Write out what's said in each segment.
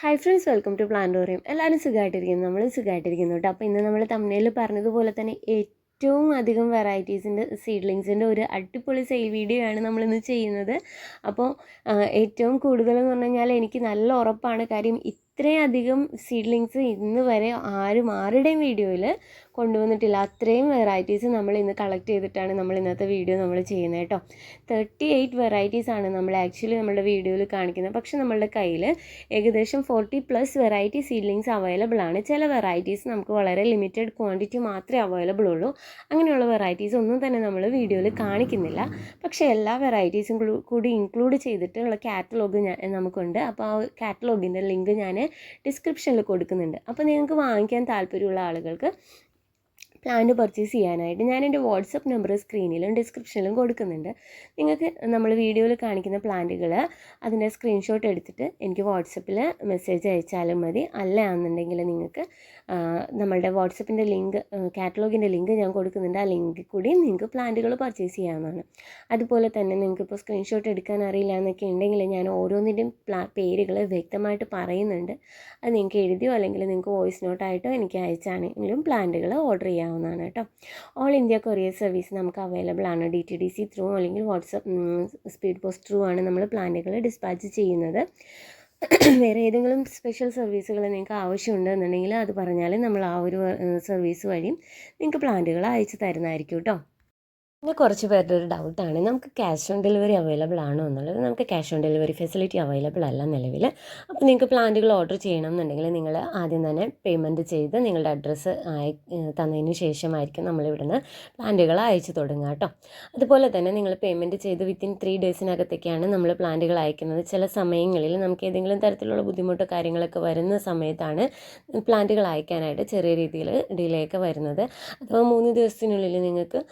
Hi friends welcome to Plantorium എല്ലാവരും സുഖമായിട്ടിരിക്കുന്നു. നമ്മൾ സുഖമായിട്ടിരിക്കുന്നു കേട്ടോ. അപ്പോൾ ഇന്ന് നമ്മൾ തമിഴിൽ പറഞ്ഞതുപോലെ തന്നെ ഏറ്റവും അധികം വെറൈറ്റീസിന്റെ സീഡ്ലിങ്സിന്റെ ഒരു അടിപൊളി സെയിൽ വീഡിയോ ആണ് നമ്മളിന്ന് ചെയ്യുന്നത്. അപ്പോൾ ഏറ്റവും കൂടുതലെന്ന് പറഞ്ഞു കഴിഞ്ഞാൽ എനിക്ക് നല്ല ഉറപ്പാണ്. കാര്യം ഇത്രയധികം സീഡ്ലിങ്സ് ഇന്ന് വരെ ആരും ആരുടെയും വീഡിയോയിൽ കൊണ്ടുവന്നിട്ടില്ല. അത്രയും വെറൈറ്റീസ് നമ്മൾ ഇന്ന് കളക്ട് ചെയ്തിട്ടാണ് നമ്മൾ ഇന്നത്തെ വീഡിയോ നമ്മൾ ചെയ്യുന്നത് കേട്ടോ. തേർട്ടി എയ്റ്റ് വെറൈറ്റീസ് ആണ് നമ്മൾ ആക്ച്വലി നമ്മുടെ വീഡിയോയിൽ കാണിക്കുന്നത്. പക്ഷേ നമ്മളുടെ കയ്യിൽ ഏകദേശം forty plus variety seedlings available ആണ്. ചില വെറൈറ്റീസ് നമുക്ക് വളരെ ലിമിറ്റഡ് ക്വാണ്ടിറ്റി മാത്രമേ അവൈലബിൾ ഉള്ളൂ. അങ്ങനെയുള്ള വെറൈറ്റീസ് ഒന്നും തന്നെ നമ്മൾ വീഡിയോയിൽ കാണിക്കുന്നില്ല. പക്ഷേ എല്ലാ വെറൈറ്റീസും കൂടി ഇൻക്ലൂഡ് ചെയ്തിട്ടുള്ള കാറ്റലോഗ് നമുക്കുണ്ട്. അപ്പോൾ ആ കാറ്റലോഗിന്റെ ലിങ്ക് ഞാൻ ഡിസ്ക്രിപ്ഷനിൽ കൊടുക്കുന്നുണ്ട്. അപ്പോൾ നിങ്ങൾക്ക് വാങ്ങിക്കാൻ താല്പര്യമുള്ള ആളുകൾക്ക് പ്ലാന്റ് പർച്ചേസ് ചെയ്യാനായിട്ട് ഞാൻ എന്റെ വാട്സപ്പ് നമ്പർ സ്ക്രീനിലും ഡിസ്ക്രിപ്ഷനിലും കൊടുക്കുന്നുണ്ട്. നിങ്ങൾക്ക് നമ്മൾ വീഡിയോയിൽ കാണിക്കുന്ന പ്ലാന്റുകൾ അതിന്റെ സ്ക്രീൻഷോട്ട് എടുത്തിട്ട് എനിക്ക് വാട്സപ്പിൽ മെസ്സേജ് അയച്ചാലും മതി. അല്ല എന്നുണ്ടെങ്കിൽ നിങ്ങൾക്ക് നമ്മളുടെ വാട്സപ്പിന്റെ ലിങ്ക് കാറ്റലോഗിന്റെ ലിങ്ക് ഞാൻ കൊടുക്കുന്നുണ്ട്. ആ ലിങ്കിൽ കൂടി നിങ്ങൾക്ക് പ്ലാന്റുകൾ പർച്ചേസ് ചെയ്യാവുന്നതാണ്. അതുപോലെ തന്നെ നിങ്ങൾക്ക് ഇപ്പോൾ സ്ക്രീൻഷോട്ട് എടുക്കാൻ അറിയില്ല എന്നൊക്കെ ഉണ്ടെങ്കിൽ ഞാൻ ഓരോന്നിന്റെയും പേരുകൾ വ്യക്തമായിട്ട് പറയുന്നുണ്ട്. അത് നിങ്ങൾക്ക് എഴുതിയോ അല്ലെങ്കിൽ നിങ്ങൾക്ക് വോയിസ് നോട്ടായിട്ടോ എനിക്ക് അയച്ചാണെങ്കിലും പ്ലാന്റുകൾ ഓർഡർ ചെയ്യാവുന്നതാണ്. കേട്ടോ. ഓൾ ഇന്ത്യ കൊറിയർ സർവീസ് നമുക്ക് അവൈലബിൾ ആണ്. D T D C through അല്ലെങ്കിൽ വാട്സപ്പ് സ്പീഡ് പോസ്റ്റ് ത്രൂ ആണ് നമ്മൾ പ്ലാന്റുകൾ ഡിസ്പാച്ച് ചെയ്യുന്നത്. വേറെ ഏതെങ്കിലും സ്പെഷ്യൽ സർവീസുകൾ നിങ്ങൾക്ക് ആവശ്യമുണ്ടെന്നുണ്ടെങ്കിൽ അത് പറഞ്ഞാൽ നമ്മൾ ആ ഒരു സർവീസ് വഴിയും നിങ്ങൾക്ക് പ്ലാന്റുകൾ അയച്ചു തരുന്നതായിരിക്കും കേട്ടോ. പിന്നെ കുറച്ച് പേരുടെ ഒരു ഡൗട്ടാണ് നമുക്ക് ക്യാഷ് ഓൺ ഡെലിവറി അവൈലബിൾ ആണോ എന്നുള്ളത്. നമുക്ക് cash on delivery facility available അല്ല നിലവിൽ. അപ്പോൾ നിങ്ങൾക്ക് പ്ലാന്റുകൾ ഓർഡർ ചെയ്യണം എന്നുണ്ടെങ്കിൽ നിങ്ങൾ ആദ്യം തന്നെ പേയ്മെന്റ് ചെയ്ത് നിങ്ങളുടെ അഡ്രസ്സ് അയ തന്നതിന് ശേഷമായിരിക്കും നമ്മളിവിടുന്ന് പ്ലാന്റുകൾ അയച്ചു തുടങ്ങുക കേട്ടോ. അതുപോലെ തന്നെ നിങ്ങൾ പേയ്മെന്റ് ചെയ്ത് വിത്തിൻ ത്രീ ഡേയ്സിനകത്തേക്കാണ് നമ്മൾ പ്ലാന്റുകൾ അയക്കുന്നത്. ചില സമയങ്ങളിൽ നമുക്ക് ഏതെങ്കിലും തരത്തിലുള്ള ബുദ്ധിമുട്ടോ കാര്യങ്ങളൊക്കെ വരുന്ന സമയത്താണ് പ്ലാന്റുകൾ അയക്കാനായിട്ട് ചെറിയ രീതിയിൽ ഡിലേ ഒക്കെ വരുന്നത്. അഥവാ മൂന്ന് ദിവസത്തിനുള്ളിൽ നിങ്ങൾക്ക്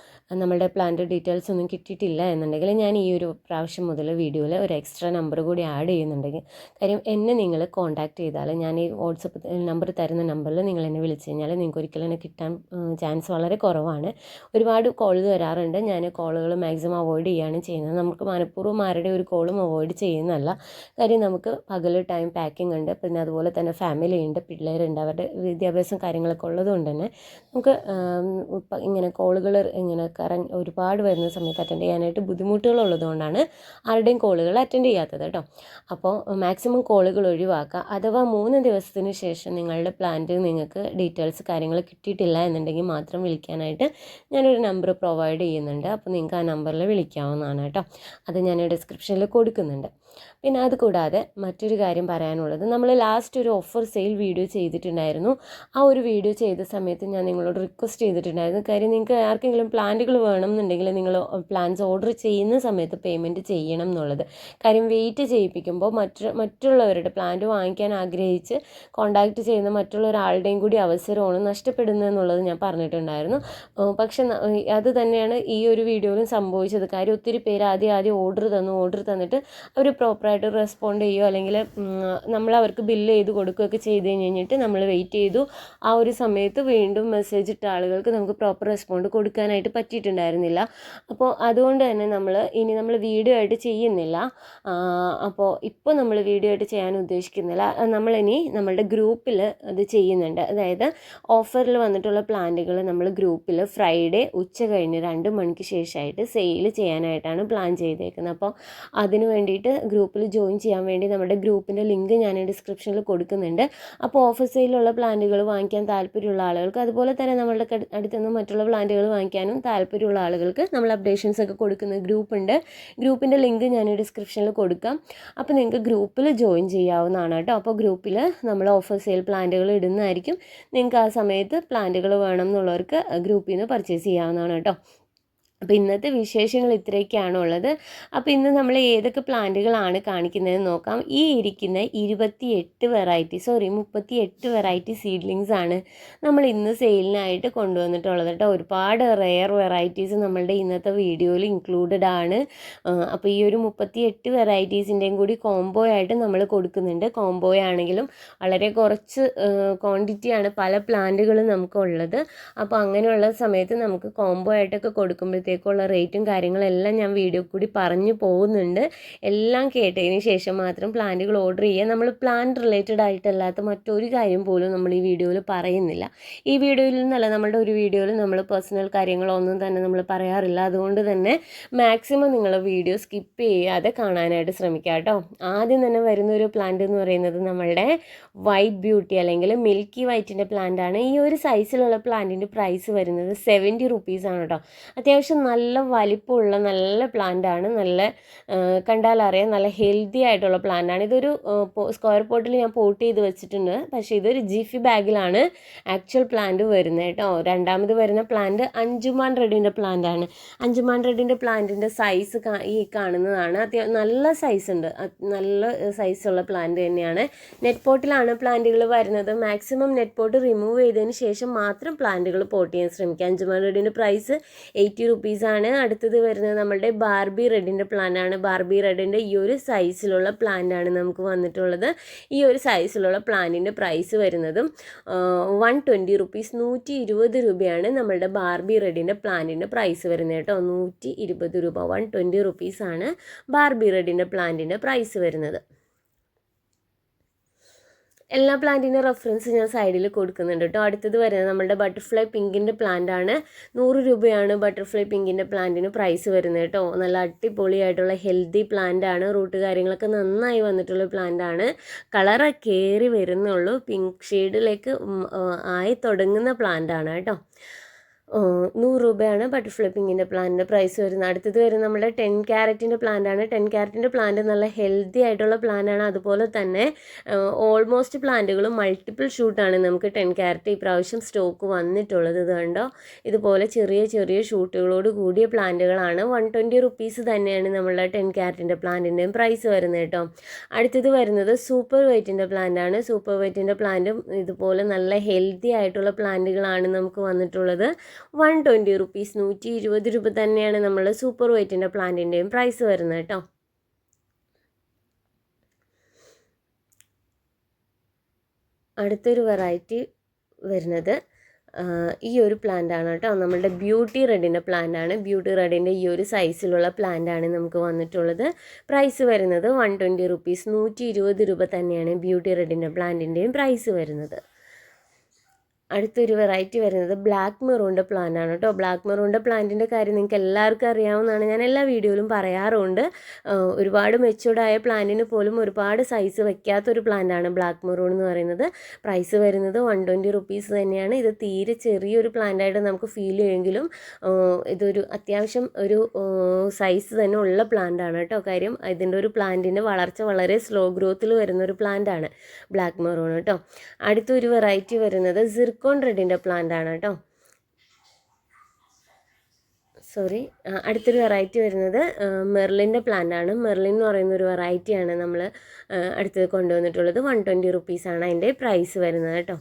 നമ്മളുടെ പ്ലാന്റ് ഡീറ്റെയിൽസ് ഒന്നും കിട്ടിയിട്ടില്ല എന്നുണ്ടെങ്കിൽ ഞാൻ ഈ ഒരു പ്രാവശ്യം മുതൽ വീഡിയോയിൽ ഒരു എക്സ്ട്രാ നമ്പർ കൂടി ആഡ് ചെയ്യുന്നുണ്ടെങ്കിൽ കാര്യം എന്നെ നിങ്ങൾ കോൺടാക്ട് ചെയ്താൽ ഞാൻ ഈ വാട്സപ്പ് നമ്പർ തരുന്ന നമ്പറിൽ നിങ്ങൾ എന്നെ വിളിച്ചു കഴിഞ്ഞാൽ നിങ്ങൾക്ക് ഒരിക്കലും എന്നെ കിട്ടാൻ ചാൻസ് വളരെ കുറവാണ്. ഒരുപാട് കോൾസ് വരാറുണ്ട്. ഞാൻ കോളുകൾ മാക്സിമം അവോയ്ഡ് ചെയ്യുകയാണ് ചെയ്യുന്നത്. നമുക്ക് മനഃപൂർവം ആരുടെ ഒരു കോളും അവോയ്ഡ് ചെയ്യുന്നതല്ല. കാര്യം നമുക്ക് പകൽ ടൈം പാക്കിംഗ് ഉണ്ട്. പിന്നെ അതുപോലെ തന്നെ ഫാമിലി ഉണ്ട് പിള്ളേരുണ്ട്. അവരുടെ വിദ്യാഭ്യാസം കാര്യങ്ങളൊക്കെ ഉള്ളതുകൊണ്ട് തന്നെ നമുക്ക് ഇങ്ങനെ കോളുകൾ ഇങ്ങനെ കറങ്ങി ഒരുപാട് വരുന്ന സമയത്ത് അറ്റൻഡ് ചെയ്യാനായിട്ട് ബുദ്ധിമുട്ടുകളുള്ളതുകൊണ്ടാണ് ആരുടെയും കോളുകൾ അറ്റൻഡ് ചെയ്യാത്തത് കേട്ടോ. അപ്പോൾ മാക്സിമം കോളുകൾ ഒഴിവാക്കുക. അഥവാ മൂന്ന് ദിവസത്തിന് ശേഷം നിങ്ങളുടെ പ്ലാന്റ് നിങ്ങൾക്ക് ഡീറ്റെയിൽസ് കാര്യങ്ങൾ കിട്ടിയിട്ടില്ല എന്നുണ്ടെങ്കിൽ മാത്രം വിളിക്കാനായിട്ട് ഞാനൊരു നമ്പർ പ്രൊവൈഡ് ചെയ്യുന്നുണ്ട്. അപ്പോൾ നിങ്ങൾക്ക് ആ നമ്പറിൽ വിളിക്കാവുന്നതാണ് കേട്ടോ. അത് ഞാൻ ഡിസ്ക്രിപ്ഷനിൽ കൊടുക്കുന്നുണ്ട്. പിന്നെ അത് കൂടാതെ മറ്റൊരു കാര്യം പറയാനുള്ളത് നമ്മൾ ലാസ്റ്റ് ഒരു ഓഫർ സെയിൽ വീഡിയോ ചെയ്തിട്ടുണ്ടായിരുന്നു. ആ ഒരു വീഡിയോ ചെയ്ത സമയത്ത് ഞാൻ നിങ്ങളോട് റിക്വസ്റ്റ് ചെയ്തിട്ടുണ്ടായിരുന്നു. കാര്യം നിങ്ങൾക്ക് ആർക്കെങ്കിലും പ്ലാന്റുകൾ വേണം എന്നുണ്ടെങ്കിൽ നിങ്ങൾ പ്ലാൻസ് ഓർഡർ ചെയ്യുന്ന സമയത്ത് പേയ്മെന്റ് ചെയ്യണം എന്നുള്ളത്. കാര്യം വെയിറ്റ് ചെയ്യിപ്പിക്കുമ്പോൾ മറ്റ് മറ്റുള്ളവരുടെ പ്ലാന്റ് വാങ്ങിക്കാൻ ആഗ്രഹിച്ച് കോണ്ടാക്ട് ചെയ്യുന്ന മറ്റുള്ള ഒരാളുടെയും കൂടി അവസരമാണ് നഷ്ടപ്പെടുന്നത് എന്നുള്ളത് ഞാൻ പറഞ്ഞിട്ടുണ്ടായിരുന്നു. പക്ഷെ അത് തന്നെയാണ് ഈ ഒരു വീഡിയോയിലും സംഭവിച്ചത്. കാര്യം ഒത്തിരി പേര് ആദ്യം ആദ്യം ഓർഡർ തന്നു ഓർഡർ തന്നിട്ട് അവർ പ്രോപ്പറായിട്ട് റെസ്പോണ്ട് ചെയ്യുകയോ അല്ലെങ്കിൽ നമ്മൾ അവർക്ക് ബില്ല് ചെയ്ത് കൊടുക്കുകയൊക്കെ ചെയ്ത് കഴിഞ്ഞ് കഴിഞ്ഞിട്ട് നമ്മൾ വെയിറ്റ് ചെയ്തു. ആ ഒരു സമയത്ത് വീണ്ടും മെസ്സേജ് ഇട്ട ആളുകൾക്ക് നമുക്ക് പ്രോപ്പർ റെസ്പോണ്ട് കൊടുക്കാനായിട്ട് പറ്റിയിട്ടുണ്ടായിരുന്നില്ല. അപ്പോൾ അതുകൊണ്ട് തന്നെ നമ്മൾ ഇനി നമ്മൾ വീഡിയോ ആയിട്ട് ചെയ്യുന്നില്ല. അപ്പോൾ ഇപ്പോൾ നമ്മൾ വീഡിയോ ആയിട്ട് ചെയ്യാൻ ഉദ്ദേശിക്കുന്നില്ല. നമ്മളിനി നമ്മളുടെ ഗ്രൂപ്പിൽ അത് ചെയ്യുന്നുണ്ട്. അതായത് ഓഫറിൽ വന്നിട്ടുള്ള പ്ലാന്റുകൾ നമ്മൾ ഗ്രൂപ്പിൽ ഫ്രൈഡേ ഉച്ച കഴിഞ്ഞ് രണ്ട് മണിക്ക് ശേഷമായിട്ട് സെയിൽ ചെയ്യാനായിട്ടാണ് പ്ലാൻ ചെയ്തേക്കുന്നത്. അപ്പോൾ അതിന് വേണ്ടിയിട്ട് ഗ്രൂപ്പിൽ ജോയിൻ ചെയ്യാൻ വേണ്ടി നമ്മുടെ ഗ്രൂപ്പിന്റെ ലിങ്ക് ഞാൻ ഡിസ്ക്രിപ്ഷനിൽ കൊടുക്കുന്നുണ്ട്. അപ്പോൾ ഓഫർ സെയിലുള്ള പ്ലാന്റുകൾ വാങ്ങിക്കാൻ താല്പര്യമുള്ള ആളുകൾക്ക് അതുപോലെ തന്നെ നമ്മളുടെ അടുത്ത് അടുത്തുനിന്ന് മറ്റുള്ള പ്ലാന്റുകൾ വാങ്ങിക്കാനും താല്പര്യമുള്ള ആളുകൾക്ക് നമ്മൾ അപ്ഡേഷൻസ് ഒക്കെ കൊടുക്കുന്ന ഗ്രൂപ്പ് ഉണ്ട് ഗ്രൂപ്പിന്റെ ലിങ്ക് ഞാൻ ഡിസ്ക്രിപ്ഷനിൽ കൊടുക്കാം. അപ്പോൾ നിങ്ങൾക്ക് ഗ്രൂപ്പിൽ ജോയിൻ ചെയ്യാവുന്നതാണ് കേട്ടോ. അപ്പോൾ ഗ്രൂപ്പിൽ നമ്മൾ ഓഫർ സെയിൽ പ്ലാന്റുകൾ ഇടുന്നതായിരിക്കും. നിങ്ങൾക്ക് ആ സമയത്ത് പ്ലാന്റുകൾ വേണം എന്നുള്ളവർക്ക് ഗ്രൂപ്പിൽ നിന്ന് പർച്ചേസ് ചെയ്യാവുന്നതാണ് കേട്ടോ. അപ്പോൾ ഇന്നത്തെ വിശേഷങ്ങൾ ഇത്രയൊക്കെയാണ് ഉള്ളത് അപ്പോൾ ഇന്ന് നമ്മൾ ഏതൊക്കെ പ്ലാന്റുകളാണ് കാണിക്കുന്നത് നോക്കാം. ഈ ഇരിക്കുന്ന ഇരുപത്തി എട്ട് വെറൈറ്റി സോറി മുപ്പത്തി എട്ട് വെറൈറ്റി സീഡ്ലിങ്സ് ആണ് നമ്മൾ ഇന്ന് സെയിലിനായിട്ട് കൊണ്ടുവന്നിട്ടുള്ളത് കേട്ടോ. ഒരുപാട് റെയർ വെറൈറ്റീസ് നമ്മളുടെ ഇന്നത്തെ വീഡിയോയിൽ ഇൻക്ലൂഡഡ് ആണ്. അപ്പോൾ ഈ ഒരു മുപ്പത്തി എട്ട് വെറൈറ്റീസിന്റെയും കൂടി കോംബോ ആയിട്ട് നമ്മൾ കൊടുക്കുന്നുണ്ട്. കോംബോ ആണെങ്കിലും വളരെ കുറച്ച് ക്വാണ്ടിറ്റിയാണ് പല പ്ലാന്റുകളും നമുക്കുള്ളത് അപ്പോൾ അങ്ങനെയുള്ള സമയത്ത് നമുക്ക് കോംബോ ആയിട്ടൊക്കെ കൊടുക്കുമ്പോഴത്തേക്കും പ്ലാന്റിലേക്കുള്ള റേറ്റും കാര്യങ്ങളെല്ലാം ഞാൻ വീഡിയോ കൂടി പറഞ്ഞു പോകുന്നുണ്ട്. എല്ലാം കേട്ടതിന് ശേഷം മാത്രം പ്ലാന്റുകൾ ഓർഡർ ചെയ്യുക. നമ്മൾ പ്ലാന്റ് റിലേറ്റഡ് ആയിട്ടല്ലാത്ത മറ്റൊരു കാര്യം പോലും നമ്മൾ ഈ വീഡിയോയിൽ പറയുന്നില്ല. ഈ വീഡിയോയിൽ നിന്നല്ല നമ്മളുടെ ഒരു വീഡിയോയിൽ നമ്മൾ പേഴ്സണൽ കാര്യങ്ങളൊന്നും തന്നെ നമ്മൾ പറയാറില്ല. അതുകൊണ്ട് തന്നെ മാക്സിമം നിങ്ങൾ വീഡിയോ സ്കിപ്പ് ചെയ്യാതെ കാണാനായിട്ട് ശ്രമിക്കുക കേട്ടോ. ആദ്യം തന്നെ വരുന്ന ഒരു പ്ലാന്റ് എന്ന് പറയുന്നത് നമ്മളുടെ വൈറ്റ് ബ്യൂട്ടി അല്ലെങ്കിൽ മിൽക്കി വൈറ്റിന്റെ പ്ലാന്റ് ആണ്. ഈ ഒരു സൈസിലുള്ള പ്ലാന്റിന്റെ പ്രൈസ് വരുന്നത് സെവന്റി റുപ്പീസാണ് കേട്ടോ. അത്യാവശ്യം നല്ല വലിപ്പമുള്ള നല്ല പ്ലാന്റ് ആണ് നല്ല കണ്ടാലറിയാം നല്ല ഹെൽത്തി ആയിട്ടുള്ള പ്ലാന്റ് ആണ് ഇതൊരു സ്ക്വയർ പോട്ടിൽ ഞാൻ പോട്ട് ചെയ്ത് വെച്ചിട്ടുണ്ട്. പക്ഷേ ഇതൊരു ജിഫി ബാഗിലാണ് ആക്ച്വൽ പ്ലാന്റ് വരുന്നത് കേട്ടോ. രണ്ടാമത് വരുന്ന പ്ലാന്റ് അഞ്ചുമാൻ റെഡിന്റെ പ്ലാന്റ് ആണ് അഞ്ചുമാൻ റെഡിന്റെ പ്ലാന്റിന്റെ സൈസ് ഈ കാണുന്നതാണ്. അത്യാവശ്യം നല്ല സൈസ് ഉണ്ട്. നല്ല സൈസുള്ള പ്ലാന്റ് തന്നെയാണ്. നെറ്റ് പോട്ടിലാണ് പ്ലാന്റുകൾ വരുന്നത്. മാക്സിമം നെറ്റ് പോട്ട് റിമൂവ് ചെയ്തതിന് ശേഷം മാത്രം പ്ലാന്റുകൾ പോട്ട് ചെയ്യാൻ ശ്രമിക്കുക. അഞ്ചുമാൻ റെഡിന്റെ പ്രൈസ് എയ്റ്റി റുപ്പീസാണ് അടുത്തത് വരുന്നത് നമ്മുടെ ബാർബി റെഡിന്റെ ആണ്. ബാർബി റെഡിന്റെ ഈ ഒരു സൈസിലുള്ള ആണ് നമുക്ക് വന്നിട്ടുള്ളത്. ഈ ഒരു സൈസിലുള്ള പ്ലാന്റിന്റെ പ്രൈസ് വരുന്നതും വൺ ട്വന്റി റുപ്പീസ് നൂറ്റി ഇരുപത് രൂപയാണ് നമ്മളുടെ ബാർബി റെഡിന്റെ പ്ലാന്റിന്റെ പ്രൈസ് വരുന്നത് കേട്ടോ. നൂറ്റി ഇരുപത് രൂപ വൺ ട്വന്റി റുപ്പീസാണ് ബാർബി റെഡിന്റെ പ്ലാന്റിന്റെ പ്രൈസ് വരുന്നത്. എല്ലാ പ്ലാന്റിന്റെ റെഫറൻസ് ഞാൻ സൈഡിൽ കൊടുക്കുന്നുണ്ട് കേട്ടോ അടുത്തത് വരുന്നത് നമ്മുടെ ബട്ടർഫ്ലൈ പിങ്കിന്റെ ആണ്. നൂറ് രൂപയാണ് ബട്ടർഫ്ലൈ പിങ്കിന്റെ പ്ലാന്റിന് പ്രൈസ് വരുന്നത് കേട്ടോ നല്ല അടിപൊളിയായിട്ടുള്ള ഹെൽത്തി ആണ്. റൂട്ട് കാര്യങ്ങളൊക്കെ നന്നായി വന്നിട്ടുള്ള പ്ലാന്റ് ആണ്. കളറ കയറി വരുന്നുള്ളൂ. പിങ്ക് ഷെയ്ഡിലേക്ക് ആയി തുടങ്ങുന്ന പ്ലാന്റ് ആണ് കേട്ടോ നൂറ് രൂപയാണ് ബട്ടർഫ്ലൈ പിങ്കിന്റെ പ്ലാന്റിന്റെ പ്രൈസ് വരുന്നത്. അടുത്തത് വരുന്നത് നമ്മുടെ ടെൻ ക്യാരറ്റിന്റെ പ്ലാന്റ് ആണ് ടെൻ ക്യാരറ്റിന്റെ പ്ലാന്റ് നല്ല ഹെൽത്തി ആയിട്ടുള്ള പ്ലാൻ ആണ് അതുപോലെ തന്നെ ഓൾമോസ്റ്റ് പ്ലാന്റുകളും മൾട്ടിപ്പിൾ ഷൂട്ടാണ് നമുക്ക് ടെൻ ക്യാരറ്റ് ഇപ്രാവശ്യം സ്റ്റോക്ക് വന്നിട്ടുള്ളത്. കണ്ടോ? ഇതുപോലെ ചെറിയ ചെറിയ ഷൂട്ടുകളോട് കൂടിയ പ്ലാന്റുകളാണ്. വൺ ട്വന്റി റുപ്പീസ് തന്നെയാണ് നമ്മളുടെ ടെൻ ക്യാരറ്റിന്റെ പ്ലാന്റിന്റെയും പ്രൈസ് വരുന്നത് കേട്ടോ. അടുത്തത് വരുന്നത് സൂപ്പർ വെയ്റ്റിന്റെ പ്ലാന്റ് ആണ് സൂപ്പർ വെയ്റ്റിന്റെ പ്ലാന്റും ഇതുപോലെ നല്ല ഹെൽത്തി ആയിട്ടുള്ള പ്ലാന്റുകളാണ് നമുക്ക് വന്നിട്ടുള്ളത്. വൺ ട്വന്റി റുപ്പീസ് നൂറ്റി ഇരുപത് രൂപ തന്നെയാണ് നമ്മൾ സൂപ്പർ വൈറ്റിന്റെ പ്ലാന്റിന്റെയും പ്രൈസ് വരുന്നത് കേട്ടോ അടുത്തൊരു വെറൈറ്റി വരുന്നത് ഈ ഒരു പ്ലാന്റ് ആണ് കേട്ടോ നമ്മളുടെ ബ്യൂട്ടി റെഡിന്റെ പ്ലാന്റ് ആണ്. ബ്യൂട്ടി റെഡിന്റെ ഈ ഒരു സൈസിലുള്ള പ്ലാന്റ് ആണ് നമുക്ക് വന്നിട്ടുള്ളത്. പ്രൈസ് വരുന്നത് വൺ ട്വന്റി റുപ്പീസ് നൂറ്റി ഇരുപത് രൂപ തന്നെയാണ് ബ്യൂട്ടി റെഡിന്റെ പ്ലാന്റിന്റെയും പ്രൈസ് വരുന്നത്. അടുത്തൊരു വെറൈറ്റി വരുന്നത് ബ്ലാക്ക് മെറൂണിന്റെ പ്ലാന്റ് ആണ് കേട്ടോ ബ്ലാക്ക് മെറൂണിന്റെ പ്ലാന്റിന്റെ കാര്യം നിങ്ങൾക്ക് എല്ലാവർക്കും അറിയാവുന്നതാണ്. ഞാൻ എല്ലാ വീഡിയോയിലും പറയാറുണ്ട്. ഒരുപാട് മെച്ചൂർഡായ പ്ലാന്റിന് പോലും ഒരുപാട് സൈസ് വയ്ക്കാത്തൊരു പ്ലാന്റാണ് ബ്ലാക്ക് മെറൂൺ എന്ന് പറയുന്നത്. പ്രൈസ് വരുന്നത് വൺ ട്വന്റി റുപ്പീസ് തന്നെയാണ്. ഇത് തീരെ ചെറിയൊരു പ്ലാന്റായിട്ട് നമുക്ക് ഫീൽ ചെയ്യുമെങ്കിലും ഇതൊരു അത്യാവശ്യം ഒരു സൈസ് തന്നെ ഉള്ള പ്ലാന്റാണ് കേട്ടോ കാര്യം ഇതിന്റെ ഒരു പ്ലാന്റിന്റെ വളർച്ച വളരെ സ്ലോ ഗ്രോത്തിൽ വരുന്ന ഒരു പ്ലാന്റാണ് ബ്ലാക്ക് മെറൂൺ കേട്ടോ അടുത്തൊരു വെറൈറ്റി വരുന്നത് സിർക്കോൺ റെഡിന്റെ പ്ലാന്റ് ആണ് കേട്ടോ. സോറി അടുത്തൊരു വെറൈറ്റി വരുന്നത് മെർലിന്റെ പ്ലാന്റ് ആണ്. മെർലിൻ എന്ന് പറയുന്ന ഒരു വെറൈറ്റിയാണ് നമ്മൾ അടുത്തത് കൊണ്ടുവന്നിട്ടുള്ളത്. വൺ ട്വന്റി റുപ്പീസാണ് അതിന്റെ പ്രൈസ് വരുന്നത് കേട്ടോ.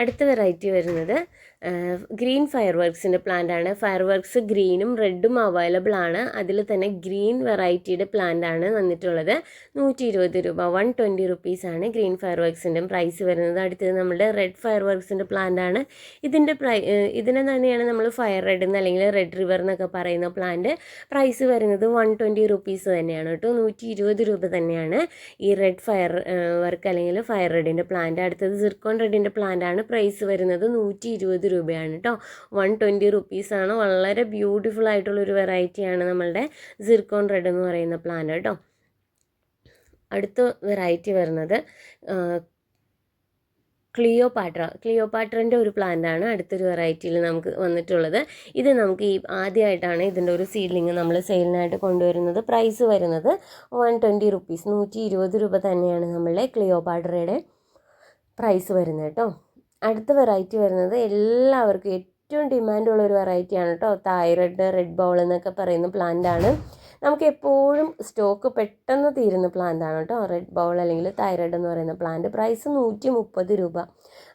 അടുത്ത വെറൈറ്റി വരുന്നത് ഗ്രീൻ ഫയർ വർക്ക്സിന്റെ പ്ലാന്റ് ആണ് ഫയർ വർക്ക്സ് ഗ്രീനും റെഡും അവൈലബിൾ ആണ്. അതിൽ തന്നെ ഗ്രീൻ വെറൈറ്റിയുടെ പ്ലാന്റ് ആണ് വന്നിട്ടുള്ളത്. നൂറ്റി ഇരുപത് രൂപ വൺ ട്വന്റി റുപ്പീസാണ് ഗ്രീൻ ഫയർ വർക്ക്സിന്റെ പ്രൈസ് വരുന്നത്. അടുത്തത് നമ്മുടെ റെഡ് ഫയർ വർക്ക്സിന്റെ പ്ലാന്റ് ആണ് ഇതിന്റെ പ്രൈ ഇതിനെ തന്നെയാണ് നമ്മൾ ഫയർ റെഡ് എന്ന് അല്ലെങ്കിൽ റെഡ് റിവർ എന്നൊക്കെ പറയുന്ന പ്ലാന്റ്. പ്രൈസ് വരുന്നത് വൺ ട്വന്റി റുപ്പീസ് തന്നെയാണ് കേട്ടോ. നൂറ്റി ഇരുപത് രൂപ തന്നെയാണ് ഈ റെഡ് ഫയർ വർക്ക് അല്ലെങ്കിൽ ഫയർ റെഡിന്റെ പ്ലാന്റ്. അടുത്തത് സിർക്കോൺ റെഡിന്റെ പ്ലാന്റ് ആണ് പ്രൈസ് വരുന്നത് നൂറ്റി ഇരുപത് രൂപയാണ് കേട്ടോ വൺ ട്വന്റി റുപ്പീസാണ് വളരെ ബ്യൂട്ടിഫുൾ ആയിട്ടുള്ളൊരു വെറൈറ്റിയാണ് നമ്മളുടെ സിർക്കോൺ റെഡ് എന്ന് പറയുന്ന പ്ലാൻ കേട്ടോ അടുത്ത വെറൈറ്റി വരുന്നത് ക്ലിയോപാട്ര ക്ലിയോപാട്രന്റെ ഒരു പ്ലാന്റാണ് അടുത്തൊരു വെറൈറ്റിയിൽ നമുക്ക് വന്നിട്ടുള്ളത്. ഇത് നമുക്ക് ഈ ആദ്യമായിട്ടാണ് ഇതിന്റെ ഒരു സീഡ്ലിങ് നമ്മൾ സെയിലിനായിട്ട് കൊണ്ടുവരുന്നത്. പ്രൈസ് വരുന്നത് വൺ ട്വന്റി റുപ്പീസ് നൂറ്റി ഇരുപത് രൂപ തന്നെയാണ് നമ്മളുടെ ക്ലിയോപാട്രയുടെ പ്രൈസ് വരുന്നത് കേട്ടോ അടുത്ത വെറൈറ്റി വരുന്നത് എല്ലാവർക്കും ഏറ്റവും ഡിമാൻഡുള്ള ഒരു വെറൈറ്റിയാണ് കേട്ടോ തൈറോയ്ഡ് റെഡ് ബോൾ എന്നൊക്കെ പറയുന്ന പ്ലാന്റ് ആണ്. നമുക്ക് എപ്പോഴും സ്റ്റോക്ക് പെട്ടെന്ന് തീരുന്ന പ്ലാന്റാണ് കേട്ടോ റെഡ് ബോൾ അല്ലെങ്കിൽ തൈറോയ്ഡ് എന്ന് പറയുന്ന പ്ലാന്റ് പ്രൈസ് നൂറ്റി മുപ്പത് രൂപ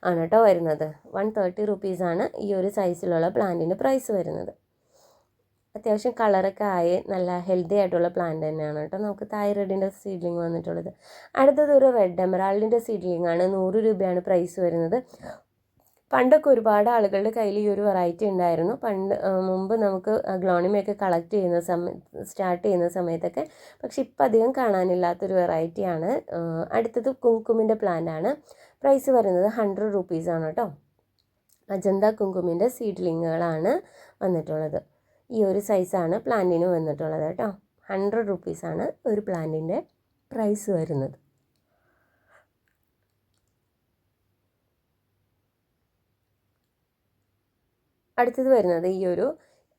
ആണ് കേട്ടോ വരുന്നത്. വൺ തേർട്ടി റുപ്പീസാണ് ഈ ഒരു സൈസിലുള്ള പ്ലാന്റിന്റെ പ്രൈസ് വരുന്നത്. അത്യാവശ്യം കളറൊക്കെ ആയി നല്ല ഹെൽത്തി ആയിട്ടുള്ള പ്ലാന്റ് തന്നെയാണ് കേട്ടോ. നമുക്ക് തൈറോയിഡിന്റെ സീഡ്ലിംഗ് വന്നിട്ടുള്ളത്. അടുത്തത് ഒരു റെഡ് എമറാൾഡിന്റെ സീഡ്ലിംഗ് ആണ്. നൂറ് രൂപയാണ് പ്രൈസ് വരുന്നത്. പണ്ടൊക്കെ ഒരുപാട് ആളുകളുടെ കയ്യിൽ ഈ ഒരു വെറൈറ്റി ഉണ്ടായിരുന്നു. പണ്ട് മുമ്പ് നമുക്ക് ഗ്ലോണിമയൊക്കെ കളക്ട് ചെയ്യുന്ന സമയത്ത് സ്റ്റാർട്ട് ചെയ്യുന്ന സമയത്തൊക്കെ. പക്ഷെ ഇപ്പം അധികം കാണാനില്ലാത്തൊരു വെറൈറ്റിയാണ് അടുത്തത് കുങ്കുമിന്റെ ആണ്. പ്രൈസ് വരുന്നത് ഹൺഡ്രഡ് റുപ്പീസാണ് കേട്ടോ. അജന്ത കുങ്കുമിന്റെ സീഡ്ലിങ്ങുകളാണ് വന്നിട്ടുള്ളത്. ഈ ഒരു സൈസാണ് പ്ലാന്റിന് വന്നിട്ടുള്ളത് കേട്ടോ. ഹൺഡ്രഡ് റുപ്പീസാണ് ഒരു പ്ലാന്റിന്റെ പ്രൈസ് വരുന്നത്. അടുത്തത് വരുന്നത് ഈ ഒരു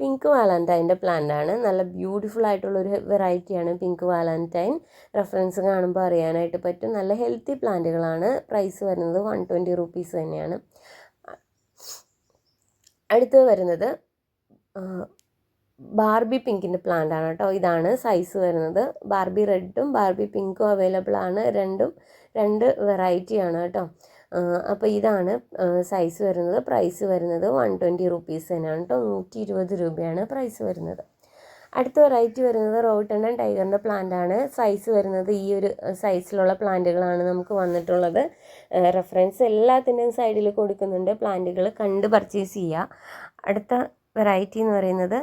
പിങ്ക് വാലന്റൈന്റെ പ്ലാന്റ് ആണ്. നല്ല ബ്യൂട്ടിഫുൾ ആയിട്ടുള്ളൊരു വെറൈറ്റിയാണ് പിങ്ക് വാലന്റൈൻ റെഫറൻസ് കാണുമ്പോൾ അറിയാനായിട്ട് പറ്റും. നല്ല ഹെൽത്തി പ്ലാന്റുകളാണ് പ്രൈസ് വരുന്നത്. വൺ ട്വന്റി റുപ്പീസ് തന്നെയാണ്. അടുത്തത് വരുന്നത് ബാർബി പിങ്കിന്റെ പ്ലാന്റ് ആണ് കേട്ടോ. ഇതാണ് സൈസ് വരുന്നത്. ബാർബി റെഡും ബാർബി പിങ്കും അവൈലബിൾ ആണ്. രണ്ടും രണ്ട് വെറൈറ്റി ആണ് കേട്ടോ. അപ്പോൾ ഇതാണ് സൈസ് വരുന്നത്. പ്രൈസ് വരുന്നത് വൺ ട്വന്റി റുപ്പീസ് തന്നെയാണ് കേട്ടോ. നൂറ്റി ഇരുപത് രൂപയാണ് പ്രൈസ് വരുന്നത്. അടുത്ത വെറൈറ്റി വരുന്നത് റോട്ടണ്ടൻ ടൈഗറിന്റെ പ്ലാന്റ് ആണ്. സൈസ് വരുന്നത് ഈ ഒരു സൈസിലുള്ള പ്ലാന്റുകളാണ് നമുക്ക് വന്നിട്ടുള്ളത്. റെഫറൻസ് എല്ലാത്തിന്റെയും സൈഡിൽ കൊടുക്കുന്നുണ്ട്. പ്ലാന്റുകൾ കണ്ട് പർച്ചേസ് ചെയ്യുക. അടുത്ത വെറൈറ്റി എന്ന് പറയുന്നത്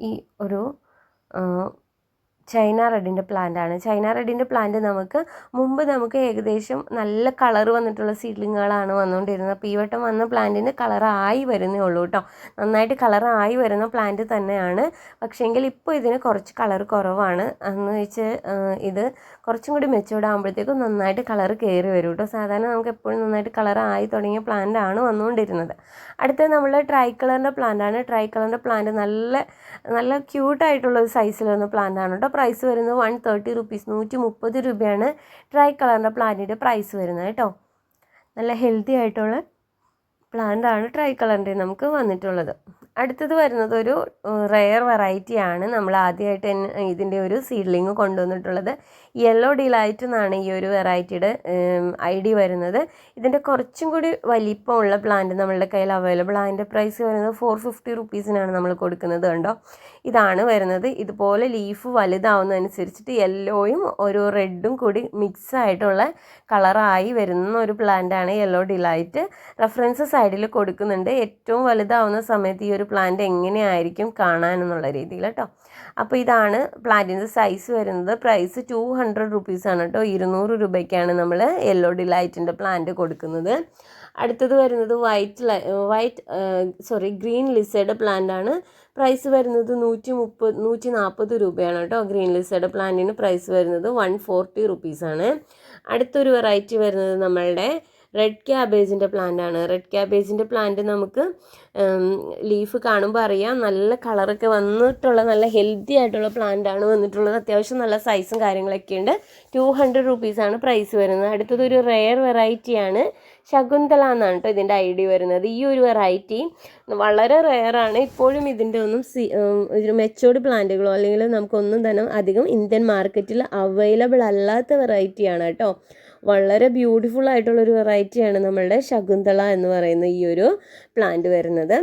ഈ ഒരു ചൈന റെഡിന്റെ പ്ലാന്റ് ആണ് ചൈന റെഡിന്റെ പ്ലാന്റ് നമുക്ക് മുമ്പ് നമുക്ക് ഏകദേശം നല്ല കളർ വന്നിട്ടുള്ള സീഡ്ലിങ്ങുകളാണ് വന്നുകൊണ്ടിരുന്നത് അപ്പോൾ ഈ വട്ടം വന്ന പ്ലാന്റിന് കളറായി വരുന്നേ ഉള്ളൂ കേട്ടോ നന്നായിട്ട് കളറായി വരുന്ന പ്ലാന്റ് തന്നെയാണ്. പക്ഷേങ്കിൽ ഇപ്പോൾ ഇതിന് കുറച്ച് കളർ കുറവാണ്. എന്ന് വെച്ച് ഇത് കുറച്ചും കൂടി മെച്ചൂർഡ് ആകുമ്പോഴത്തേക്കും നന്നായിട്ട് കളർ കയറി വരും കേട്ടോ സാധാരണ നമുക്ക് എപ്പോഴും നന്നായിട്ട് കളർ ആയി തുടങ്ങിയ പ്ലാന്റ് ആണ് വന്നുകൊണ്ടിരുന്നത് അടുത്തത് നമ്മൾ ട്രൈ കളറിന്റെ പ്ലാന്റാണ്. ട്രൈ കളറിന്റെ പ്ലാന്റ് നല്ല നല്ല ക്യൂട്ടായിട്ടുള്ള ഒരു സൈസിലുള്ള വരുന്ന പ്ലാന്റ് ആണ് കേട്ടോ പ്രൈസ് വരുന്നത് വൺ തേർട്ടി റുപ്പീസ് നൂറ്റി മുപ്പത് രൂപയാണ് ട്രൈ കളറിന്റെ പ്ലാന്റിന്റെ പ്രൈസ് വരുന്നത് കേട്ടോ നല്ല ഹെൽത്തി ആയിട്ടുള്ള പ്ലാന്റാണ് ട്രൈ കളറിന്റെ നമുക്ക് വന്നിട്ടുള്ളത്. അടുത്തത് വരുന്നത് ഒരു റെയർ വെറൈറ്റിയാണ് നമ്മൾ ആദ്യമായിട്ട് ഇതിന്റെ ഒരു സീഡ്ലിങ് കൊണ്ടുവന്നിട്ടുള്ളത്. യെല്ലോ ഡിലൈറ്റ് എന്നാണ് ഈ ഒരു വെറൈറ്റിയുടെ ഐ ഡി വരുന്നത്. ഇതിന്റെ കുറച്ചും കൂടി വലിപ്പമുള്ള പ്ലാന്റ് നമ്മളുടെ കയ്യിൽ അവൈലബിൾ അതിന്റെ പ്രൈസ് വരുന്നത് ഫോർ ഫിഫ്റ്റി റുപ്പീസിനാണ് നമ്മൾ കൊടുക്കുന്നത് കണ്ടോ? ഇതാണ് വരുന്നത്. ഇതുപോലെ ലീഫ് വലുതാവുന്നതനുസരിച്ചിട്ട് യെല്ലോയും ഒരു റെഡും കൂടി മിക്സ് ആയിട്ടുള്ള കളറായി വരുന്ന ഒരു പ്ലാന്റാണ് യെല്ലോ ഡിലൈറ്റ് റെഫറൻസ് സൈഡിൽ കൊടുക്കുന്നുണ്ട്. ഏറ്റവും വലുതാവുന്ന സമയത്ത് ഈ ഒരു പ്ലാന്റ് എങ്ങനെയായിരിക്കും കാണാനെന്നുള്ള രീതിയിൽ കേട്ടോ. അപ്പോൾ ഇതാണ് പ്ലാന്റിന്റെ സൈസ് വരുന്നത്. പ്രൈസ് ടു ഹൺഡ്രഡ് റുപ്പീസാണ് കേട്ടോ ഇരുന്നൂറ് രൂപയ്ക്കാണ് നമ്മൾ യെല്ലോ ഡിലൈറ്റിന്റെ പ്ലാന്റ് കൊടുക്കുന്നത്. അടുത്തത് വരുന്നത് white white sorry green lizard plant ആണ്. പ്രൈസ് വരുന്നത് നൂറ്റി മുപ്പത് നൂറ്റി നാൽപ്പത് രൂപയാണ് കേട്ടോ ഗ്രീൻ ലിസേഡ് പ്ലാന്റിന് പ്രൈസ് വരുന്നത് വൺ ഫോർട്ടി റുപ്പീസാണ് അടുത്തൊരു വെറൈറ്റി വരുന്നത് നമ്മളുടെ റെഡ് ക്യാബേജിന്റെ പ്ലാന്റ് ആണ്. റെഡ് ക്യാബേജിന്റെ പ്ലാന്റ് നമുക്ക് ലീഫ് കാണുമ്പോൾ അറിയാം. നല്ല കളറൊക്കെ വന്നിട്ടുള്ള നല്ല ഹെൽത്തി ആയിട്ടുള്ള പ്ലാന്റ് ആണ് വന്നിട്ടുള്ളത്. അത്യാവശ്യം നല്ല സൈസും കാര്യങ്ങളൊക്കെ ഉണ്ട്. ടു ഹൺഡ്രഡ് റുപ്പീസാണ് പ്രൈസ് വരുന്നത്. അടുത്തത് ഒരു റെയർ വെറൈറ്റിയാണ് ശകുന്തള എന്നാണ് കേട്ടോ ഇതിന്റെ ഐ ഡി വരുന്നത്. ഈ ഒരു വെറൈറ്റി വളരെ റെയറാണ് ഇപ്പോഴും ഇതിന്റെ ഒന്നും സി ഒരു മെച്ചോർഡ് പ്ലാന്റുകളോ അല്ലെങ്കിൽ നമുക്കൊന്നും തന്നെ അധികം ഇന്ത്യൻ മാർക്കറ്റിൽ അവൈലബിൾ അല്ലാത്ത വെറൈറ്റിയാണ് കേട്ടോ വളരെ ബ്യൂട്ടിഫുൾ ആയിട്ടുള്ളൊരു വെറൈറ്റിയാണ് നമ്മളുടെ ശകുന്തള എന്ന് പറയുന്ന ഈ ഒരു പ്ലാന്റ് വരുന്നത്.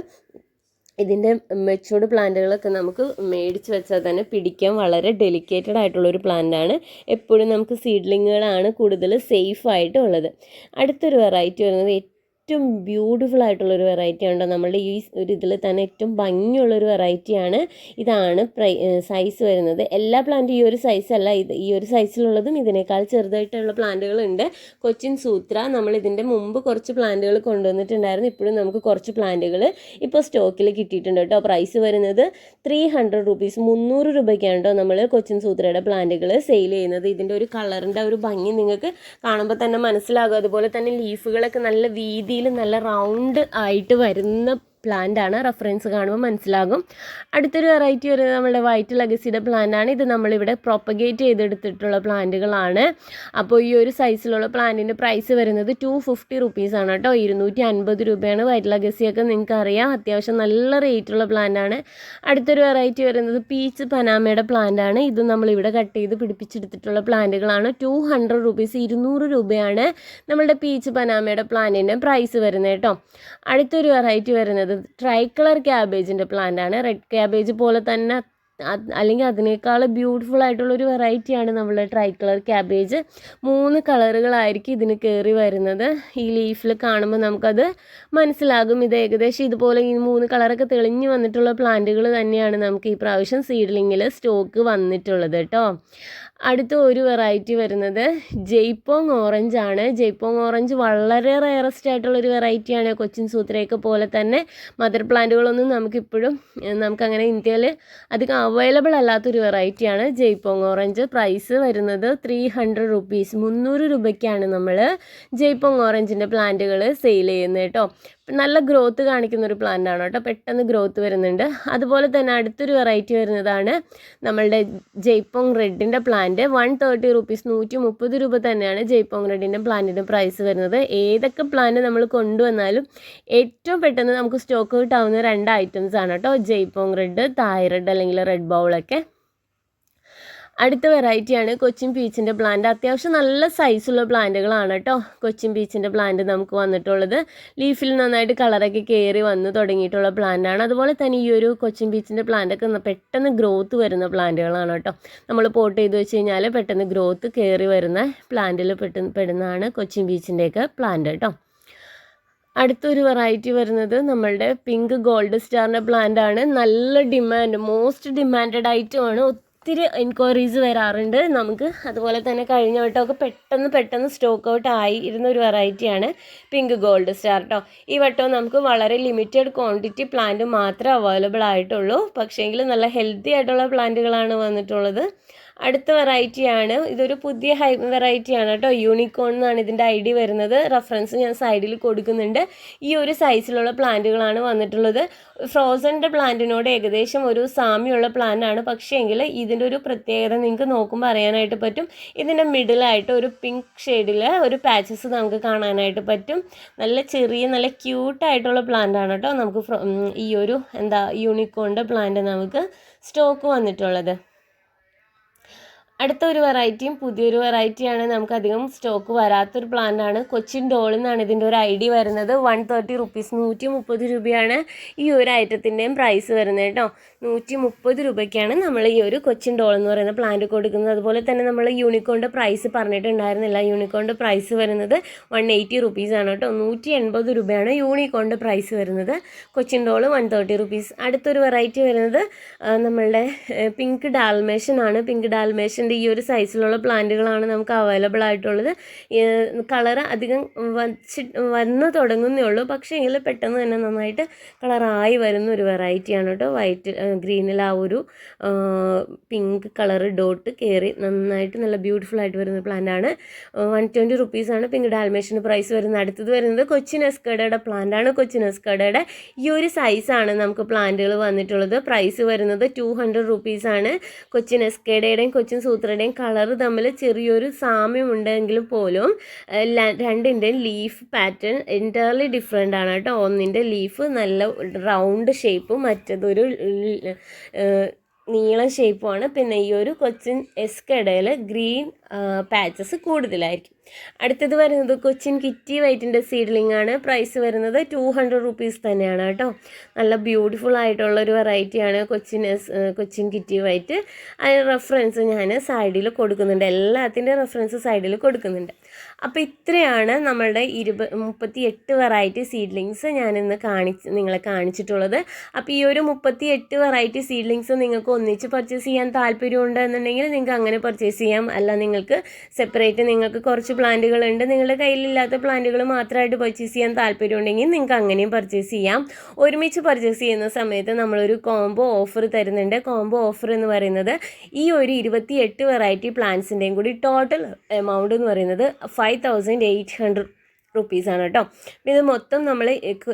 ഇതിന്റെ മെച്ചൂർഡ് പ്ലാന്റുകളൊക്കെ നമുക്ക് മേടിച്ച് വെച്ചാൽ തന്നെ പിടിക്കാൻ വളരെ ഡെലിക്കേറ്റഡ് ആയിട്ടുള്ളൊരു പ്ലാന്റാണ് എപ്പോഴും നമുക്ക് സീഡ്ലിങ്ങുകളാണ് കൂടുതൽ സേഫ് ആയിട്ടുള്ളത്. അടുത്തൊരു വെറൈറ്റി വരുന്നത് ഏറ്റവും ബ്യൂട്ടിഫുൾ ആയിട്ടുള്ളൊരു വെറൈറ്റി ഉണ്ട് നമ്മളുടെ ഈ ഒരു ഇതിൽ തന്നെ ഏറ്റവും ഭംഗിയുള്ളൊരു വെറൈറ്റിയാണ് ഇതാണ് പ്രൈ സൈസ് വരുന്നത്. എല്ലാ പ്ലാന്റും ഈ ഒരു സൈസല്ല ഇത് ഈ ഒരു സൈസിലുള്ളതും ഇതിനേക്കാൾ ചെറുതായിട്ടുള്ള പ്ലാന്റുകളുണ്ട് കൊച്ചിൻ സൂത്ര നമ്മൾ ഇതിന്റെ മുമ്പ് കുറച്ച് പ്ലാന്റുകൾ കൊണ്ടുവന്നിട്ടുണ്ടായിരുന്നു. ഇപ്പോഴും നമുക്ക് കുറച്ച് പ്ലാന്റുകൾ ഇപ്പോൾ സ്റ്റോക്കിൽ കിട്ടിയിട്ടുണ്ട് കേട്ടോ പ്രൈസ് വരുന്നത് ത്രീ ഹൺഡ്രഡ് റുപ്പീസ് മുന്നൂറ് രൂപയ്ക്കാണ് കേട്ടോ നമ്മൾ കൊച്ചിൻ സൂത്രയുടെ പ്ലാന്റുകൾ സെയിൽ ചെയ്യുന്നത്. ഇതിന്റെ ഒരു കളറിന്റെ ഒരു ഭംഗി നിങ്ങൾക്ക് കാണുമ്പോൾ തന്നെ മനസ്സിലാകും. അതുപോലെ തന്നെ ലീഫുകളൊക്കെ നല്ല വീതിയിൽ നല്ല റൗണ്ട് ആയിട്ട് വരുന്ന പ്ലാന്റ് ആണ്. റെഫറൻസ് കാണുമ്പോൾ മനസ്സിലാകും. അടുത്തൊരു വെറൈറ്റി ഒരു നമ്മുടെ വൈറ്റ് ലഗസിയുടെ പ്ലാന്റ് ആണ്. ഇത് നമ്മളിവിടെ പ്രൊപ്പഗേറ്റ് ചെയ്തെടുത്തിട്ടുള്ള പ്ലാന്റുകളാണ്. അപ്പോൾ ഈ ഒരു സൈസിലുള്ള പ്ലാന്റിന്റെ പ്രൈസ് വരുന്നത് ടു ഫിഫ്റ്റി റുപ്പീസാണ് കേട്ടോ. ഇരുന്നൂറ്റി അൻപത് രൂപയാണ് വൈറ്റ് ലഗസിയൊക്കെ നിങ്ങൾക്ക് അറിയാം അത്യാവശ്യം നല്ല റേറ്റുള്ള പ്ലാന്റ് ആണ്. അടുത്തൊരു വെറൈറ്റി വരുന്നത് പീച്ച് പനാമയുടെ പ്ലാന്റ് ആണ്. ഇത് നമ്മളിവിടെ കട്ട് ചെയ്ത് പിടിപ്പിച്ചെടുത്തിട്ടുള്ള പ്ലാന്റുകളാണ് ടു ഹൺഡ്രഡ് റുപ്പീസ് ഇരുന്നൂറ് രൂപയാണ് നമ്മളുടെ പീച്ച് പനാമയുടെ പ്ലാന്റിന്റെ പ്രൈസ് വരുന്നത് കേട്ടോ. അടുത്തൊരു വെറൈറ്റി വരുന്നത് ട്രൈ കളർ ക്യാബേജിന്റെ ആണ്. റെഡ് ക്യാബേജ് പോലെ തന്നെ അല്ലെങ്കിൽ അതിനേക്കാൾ ബ്യൂട്ടിഫുൾ ആയിട്ടുള്ള ഒരു വെറൈറ്റിയാണ് നമ്മൾ ട്രൈ കളർ ക്യാബേജ് മൂന്ന് കളറുകളായിരിക്കും ഇതിന് കയറി വരുന്നത്. ഈ ലീഫിൽ കാണുമ്പോൾ നമുക്കത് മനസ്സിലാകും. ഇത് ഏകദേശം ഇതുപോലെ ഈ മൂന്ന് കളറൊക്കെ തെളിഞ്ഞു വന്നിട്ടുള്ള പ്ലാന്റുകൾ തന്നെയാണ് നമുക്ക് ഈ പ്രാവശ്യം സീഡ്ലിങ്ങിൽ സ്റ്റോക്ക് വന്നിട്ടുള്ളത് കേട്ടോ അടുത്ത ഒരു വെറൈറ്റി വരുന്നത് ജയ്പോങ് ഓറഞ്ച് ആണ്. ജയ്പോങ് ഓറഞ്ച് വളരെ റയറസ്റ്റ് ആയിട്ടുള്ള ഒരു വെറൈറ്റിയാണ് കൊച്ചിൻ സൂത്രയൊക്കെ പോലെ തന്നെ മദർ പ്ലാന്റുകളൊന്നും നമുക്കിപ്പോഴും നമുക്കങ്ങനെ ഇന്ത്യയിൽ അധികം അവൈലബിൾ അല്ലാത്തൊരു വെറൈറ്റിയാണ് ജയ്പോങ് ഓറഞ്ച് പ്രൈസ് വരുന്നത് ത്രീ ഹൺഡ്രഡ് റുപ്പീസ് മുന്നൂറ് രൂപയ്ക്കാണ് നമ്മൾ ജയ്പോങ് ഓറഞ്ചിന്റെ പ്ലാന്റുകൾ സെയിൽ ചെയ്യുന്നത് കേട്ടോ. നല്ല ഗ്രോത്ത് കാണിക്കുന്ന ഒരു പ്ലാന്റ് ആണ് കേട്ടോ. പെട്ടെന്ന് ഗ്രോത്ത് വരുന്നുണ്ട്. അതുപോലെ തന്നെ അടുത്തൊരു വെറൈറ്റി വരുന്നതാണ് നമ്മളുടെ ജയ്പോങ് റെഡിന്റെ പ്ലാന്റ് വൺ തേർട്ടി റുപ്പീസ് നൂറ്റി മുപ്പത് രൂപ തന്നെയാണ് ജയ്പോങ് റെഡിന്റെ പ്ലാന്റിന്റെ പ്രൈസ് വരുന്നത്. ഏതൊക്കെ പ്ലാന്റ് നമ്മൾ കൊണ്ടുവന്നാലും ഏറ്റവും പെട്ടെന്ന് നമുക്ക് സ്റ്റോക്ക് കിട്ടാവുന്ന രണ്ട് ഐറ്റംസ് ആണ് കേട്ടോ. ജയ്പോങ് റെഡ് തായ് റെഡ് അല്ലെങ്കിൽ റെഡ് ബൗളൊക്കെ അടുത്ത വെറൈറ്റിയാണ് കൊച്ചിൻ പീച്ചിന്റെ പ്ലാന്റ് അത്യാവശ്യം നല്ല സൈസുള്ള പ്ലാന്റുകളാണ് കേട്ടോ കൊച്ചിൻ പീച്ചിന്റെ പ്ലാന്റ് നമുക്ക് വന്നിട്ടുള്ളത്. ലീഫിൽ നന്നായിട്ട് കളറൊക്കെ കയറി വന്ന് തുടങ്ങിയിട്ടുള്ള പ്ലാന്റാണ് അതുപോലെ തന്നെ ഈ ഒരു കൊച്ചിൻ പീച്ചിന്റെ പ്ലാന്റൊക്കെ പെട്ടെന്ന് ഗ്രോത്ത് വരുന്ന പ്ലാന്റുകളാണ് കേട്ടോ നമ്മൾ പോട്ട് ചെയ്ത് വെച്ച് കഴിഞ്ഞാൽ പെട്ടെന്ന് ഗ്രോത്ത് കയറി വരുന്ന പ്ലാന്റിൽ പെട്ടെന്ന് പെടുന്നതാണ് കൊച്ചിൻ ബീച്ചിന്റെയൊക്കെ പ്ലാന്റ് കേട്ടോ അടുത്തൊരു വെറൈറ്റി വരുന്നത് നമ്മളുടെ പിങ്ക് ഗോൾഡ് സ്റ്റാറിന്റെ പ്ലാന്റ് ആണ്. നല്ല ഡിമാൻഡ് മോസ്റ്റ് ഡിമാൻഡഡ് ഐറ്റമാണ് ഒത്തിരി എൻക്വയറീസ് വരാറുണ്ട്. നമുക്ക് അതുപോലെ തന്നെ കഴിഞ്ഞ വട്ടമൊക്കെ പെട്ടെന്ന് പെട്ടെന്ന് സ്റ്റോക്ക് ഔട്ട് ആയിരുന്ന ഒരു വെറൈറ്റിയാണ് പിങ്ക് ഗോൾഡ് സ്റ്റാർ കേട്ടോ ഈ വട്ടം നമുക്ക് വളരെ ലിമിറ്റഡ് ക്വാണ്ടിറ്റി പ്ലാന്റ് മാത്രമേ അവൈലബിൾ ആയിട്ടുള്ളൂ. പക്ഷേങ്കിൽ നല്ല ഹെൽത്തി ആയിട്ടുള്ള പ്ലാന്റുകളാണ് വന്നിട്ടുള്ളത്. അടുത്ത വെറൈറ്റിയാണ് ഇതൊരു പുതിയ ഹൈ വെറൈറ്റിയാണ് കേട്ടോ. യൂണിക്കോൺ എന്നാണ് ഇതിന്റെ ഐ ഡി വരുന്നത്. റെഫറൻസ് ഞാൻ സൈഡിൽ കൊടുക്കുന്നുണ്ട്. ഈ ഒരു സൈസിലുള്ള പ്ലാന്റുകളാണ് വന്നിട്ടുള്ളത്. ഫ്രോസന്റെ പ്ലാന്റിനോട് ഏകദേശം ഒരു സാമ്യമുള്ള പ്ലാന്റാണ് ആണ്. പക്ഷേ എങ്കിൽ ഇതിന്റെ ഒരു പ്രത്യേകത നിങ്ങൾക്ക് നോക്കുമ്പോൾ അറിയാനായിട്ട് പറ്റും. ഇതിന്റെ മിഡിലായിട്ട് ഒരു പിങ്ക് ഷെയ്ഡിൽ ഒരു പാച്ചസ് നമുക്ക് കാണാനായിട്ട് പറ്റും. നല്ല ചെറിയ നല്ല ക്യൂട്ടായിട്ടുള്ള പ്ലാന്റാണ് കേട്ടോ. നമുക്ക് ഈ ഒരു എന്താ യൂണിക്കോണിന്റെ പ്ലാന്റ് നമുക്ക് സ്റ്റോക്ക് വന്നിട്ടുള്ളത്. അടുത്ത ഒരു വെറൈറ്റിയും പുതിയൊരു വെറൈറ്റിയാണ് നമുക്കധികം സ്റ്റോക്ക് വരാത്തൊരു പ്ലാന്റാണ്. കൊച്ചിൻ ഡോൾ എന്നാണ് ഇതിന്റെ ഒരു ഐ ഡി വരുന്നത്. One thirty rupees. നൂറ്റി മുപ്പത് രൂപയാണ് ഈ ഒരു ഐറ്റത്തിന്റെയും പ്രൈസ് വരുന്നത് കേട്ടോ. നൂറ്റി മുപ്പത് രൂപയ്ക്കാണ് നമ്മൾ ഈ ഒരു കൊച്ചിൻ ഡോൾ എന്ന് പറയുന്ന പ്ലാന്റ് കൊടുക്കുന്നത്. അതുപോലെ തന്നെ നമ്മൾ യൂണിക്കോണിന്റെ പ്രൈസ് പറഞ്ഞിട്ടുണ്ടായിരുന്നില്ല. യൂണിക്കോണിന്റെ പ്രൈസ് വരുന്നത് വൺ എയ്റ്റി റുപ്പീസാണ് കേട്ടോ. നൂറ്റി എൺപത് രൂപയാണ് യൂണിക്കോണിന്റെ പ്രൈസ് വരുന്നത്. Cochin doll one thirty rupees. അടുത്തൊരു വെറൈറ്റി വരുന്നത് നമ്മളുടെ പിങ്ക് ഡാൽമേഷൻ ആണ്. പിങ്ക് ഡാൽമേഷന്റെ ഈ ഒരു സൈസിലുള്ള പ്ലാന്റുകളാണ് നമുക്ക് അവൈലബിൾ ആയിട്ടുള്ളത്. കളർ അധികം വച്ച് വന്ന് തുടങ്ങുന്നേ ഉള്ളൂ. പക്ഷേ എങ്കിൽ പെട്ടെന്ന് തന്നെ നന്നായിട്ട് കളറായി വരുന്ന ഒരു വെറൈറ്റിയാണ് കേട്ടോ. വൈറ്റ് ഗ്രീനിൽ ആ ഒരു പിങ്ക് കളർ ഡോട്ട് കയറി നന്നായിട്ട് നല്ല ബ്യൂട്ടിഫുൾ ആയിട്ട് വരുന്ന പ്ലാന്റ് ആണ്. വൺ ട്വന്റി റുപ്പീസാണ് പിങ്ക് ഡാൽമേഷന് പ്രൈസ് വരുന്നത് അടുത്തത് വരുന്നത് കൊച്ചിൻ എസ്കഡയുടെ പ്ലാന്റ് ആണ്. കൊച്ചിൻ എസ്കഡയുടെ ഈ ഒരു സൈസാണ് നമുക്ക് പ്ലാന്റുകൾ വന്നിട്ടുള്ളത്. പ്രൈസ് വരുന്നത് ടു ഹൺഡ്രഡ് റുപ്പീസാണ് കൊച്ചിൻ എസ്കേഡയുടെയും കൊച്ചിൻ സൂത്രയുടെയും കളർ തമ്മിൽ ചെറിയൊരു സാമ്യം ഉണ്ടെങ്കിൽ പോലും രണ്ടിന്റെയും ലീഫ് പാറ്റേൺ എന്റയർലി ഡിഫറെന്റ് ആണ് കേട്ടോ. ഒന്നിന്റെ ലീഫ് നല്ല റൗണ്ട് ഷേപ്പും മറ്റതൊരു നീളം ഷേപ്പുമാണ് പിന്നെ ഈ ഒരു കൊച്ചിൻ എസ്കടയിൽ ഗ്രീൻ പാച്ചസ് കൂടുതലായിരിക്കും. അടുത്തത് വരുന്നത് കൊച്ചിൻ കിറ്റി വൈറ്റിന്റെ സീഡ്ലിംഗ് ആണ്. പ്രൈസ് വരുന്നത് ടു ഹൺഡ്രഡ് റുപ്പീസ് തന്നെയാണ് കേട്ടോ. നല്ല ബ്യൂട്ടിഫുൾ ആയിട്ടുള്ള ഒരു വെറൈറ്റിയാണ് Cochin S Cochin kitty white അതിന് റെഫറൻസ് ഞാൻ സൈഡിൽ കൊടുക്കുന്നുണ്ട്. എല്ലാത്തിന്റെ റെഫറൻസ് സൈഡിൽ കൊടുക്കുന്നുണ്ട്. അപ്പോൾ ഇത്രയാണ് നമ്മളുടെ ഇരുപ മുപ്പത്തി എട്ട് വെറൈറ്റി സീഡ്ലിങ്സ് ഞാനിന്ന് കാണിച്ച് നിങ്ങളെ കാണിച്ചിട്ടുള്ളത്. അപ്പോൾ ഈ ഒരു മുപ്പത്തി എട്ട് വെറൈറ്റി സീഡ്ലിങ്സ് നിങ്ങൾക്ക് ഒന്നിച്ച് പർച്ചേസ് ചെയ്യാൻ താല്പര്യമുണ്ട് എന്നുണ്ടെങ്കിൽ നിങ്ങൾക്ക് അങ്ങനെ പർച്ചേസ് ചെയ്യാം. അല്ല നിങ്ങൾക്ക് സെപ്പറേറ്റ് നിങ്ങൾക്ക് കുറച്ച് പ്ലാന്റുകളുണ്ട് നിങ്ങളുടെ കയ്യിലില്ലാത്ത പ്ലാന്റുകൾ മാത്രമായിട്ട് പർച്ചേസ് ചെയ്യാൻ താല്പര്യമുണ്ടെങ്കിൽ നിങ്ങൾക്ക് അങ്ങനെയും പർച്ചേസ് ചെയ്യാം. ഒരുമിച്ച് പർച്ചേസ് ചെയ്യുന്ന സമയത്ത് നമ്മളൊരു കോംബോ ഓഫർ തരുന്നുണ്ട്. കോംബോ ഓഫർ എന്ന് പറയുന്നത് ഈ ഒരു ഇരുപത്തി എട്ട് വെറൈറ്റി പ്ലാന്റ്സിന്റെയും കൂടി ടോട്ടൽ എമൗണ്ട് എന്ന് പറയുന്നത് ഫൈവ് തൗസൻഡ് എയ്റ്റ് ഹൺഡ്രഡ് റുപ്പീസാണ് കേട്ടോ ഇത് മൊത്തം നമ്മൾ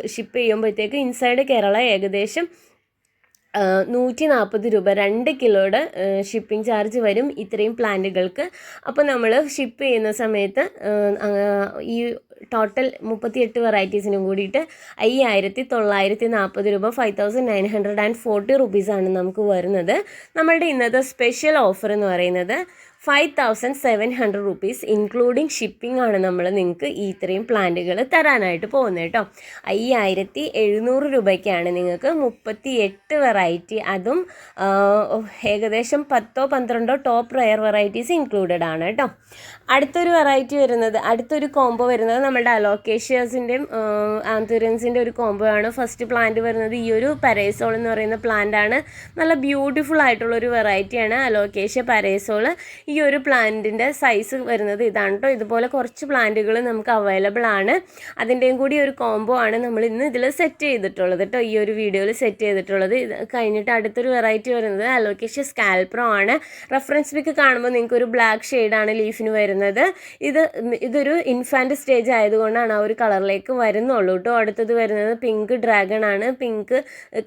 ഷിപ്പ് ചെയ്യുമ്പോഴത്തേക്ക് ഇൻസൈഡ് കേരള ഏകദേശം നൂറ്റി നാൽപ്പത് രൂപ രണ്ട് കിലോയുടെ ഷിപ്പിംഗ് ചാർജ് വരും ഇത്രയും പ്ലാന്റുകൾക്ക് അപ്പോൾ നമ്മൾ ഷിപ്പ് ചെയ്യുന്ന സമയത്ത് ഈ ടോട്ടൽ മുപ്പത്തിയെട്ട് വെറൈറ്റീസിനും കൂടിയിട്ട് അയ്യായിരത്തി തൊള്ളായിരത്തി നാൽപ്പത് രൂപ five thousand nine hundred and forty റുപ്പീസാണ് നമുക്ക് വരുന്നത്. നമ്മളുടെ ഇന്നത്തെ സ്പെഷ്യൽ ഓഫർ എന്ന് പറയുന്നത് five thousand seven hundred rupees including shipping ആണ് നമ്മൾ നിങ്ങൾക്ക് ഈ ഇത്രയും പ്ലാന്റുകൾ തരാനായിട്ട് പോകുന്നത് കേട്ടോ. അയ്യായിരത്തി എഴുന്നൂറ് രൂപയ്ക്കാണ് നിങ്ങൾക്ക് മുപ്പത്തി എട്ട് വെറൈറ്റി അതും ഏകദേശം പത്തോ പന്ത്രണ്ടോ ടോപ്പ് റയർ വെറൈറ്റീസ് ഇൻക്ലൂഡഡ് ആണ് കേട്ടോ. അടുത്തൊരു വെറൈറ്റി വരുന്നത് അടുത്തൊരു കോംബോ വരുന്നത് നമ്മുടെ അലോക്കേഷ്യസിന്റെയും ആന്തുരൻസിന്റെ ഒരു കോംബോ ആണ്. ഫസ്റ്റ് പ്ലാന്റ് വരുന്നത് ഈ ഒരു പരേസോൾ എന്ന് പറയുന്ന പ്ലാന്റ് ആണ്. നല്ല ബ്യൂട്ടിഫുൾ ആയിട്ടുള്ള ഒരു വെറൈറ്റിയാണ് അലോക്കേഷ്യ പരേസോൾ ഈ ഒരു പ്ലാന്റിന്റെ സൈസ് വരുന്നത് ഇതാണ് കേട്ടോ ഇതുപോലെ കുറച്ച് പ്ലാന്റുകൾ നമുക്ക് അവൈലബിൾ ആണ്. അതിന്റെയും കൂടി ഒരു കോംബോ ആണ് നമ്മൾ ഇന്ന് ഇതിൽ സെറ്റ് ചെയ്തിട്ടുള്ളത് കേട്ടോ ഈ ഒരു വീഡിയോയിൽ സെറ്റ് ചെയ്തിട്ടുള്ളത്. ഇത് കഴിഞ്ഞിട്ട് അടുത്തൊരു വെറൈറ്റി വരുന്നത് അലോക്കേഷ്യ സ്കാൽപ്രോ ആണ്. റെഫറൻസ് പിക്ക് കാണുമ്പോൾ നിങ്ങൾക്ക് ഒരു ബ്ലാക്ക് ഷെയ്ഡാണ് ലീഫിന് വരുന്നത്. ഇത് ഇതൊരു ഇൻഫാന്റ് സ്റ്റേജ് ആയതുകൊണ്ടാണ് ആ ഒരു കളറിലേക്ക് വരുന്നുള്ളൂ കേട്ടോ അടുത്തത് വരുന്നത് പിങ്ക് ഡ്രാഗൺ ആണ്. പിങ്ക്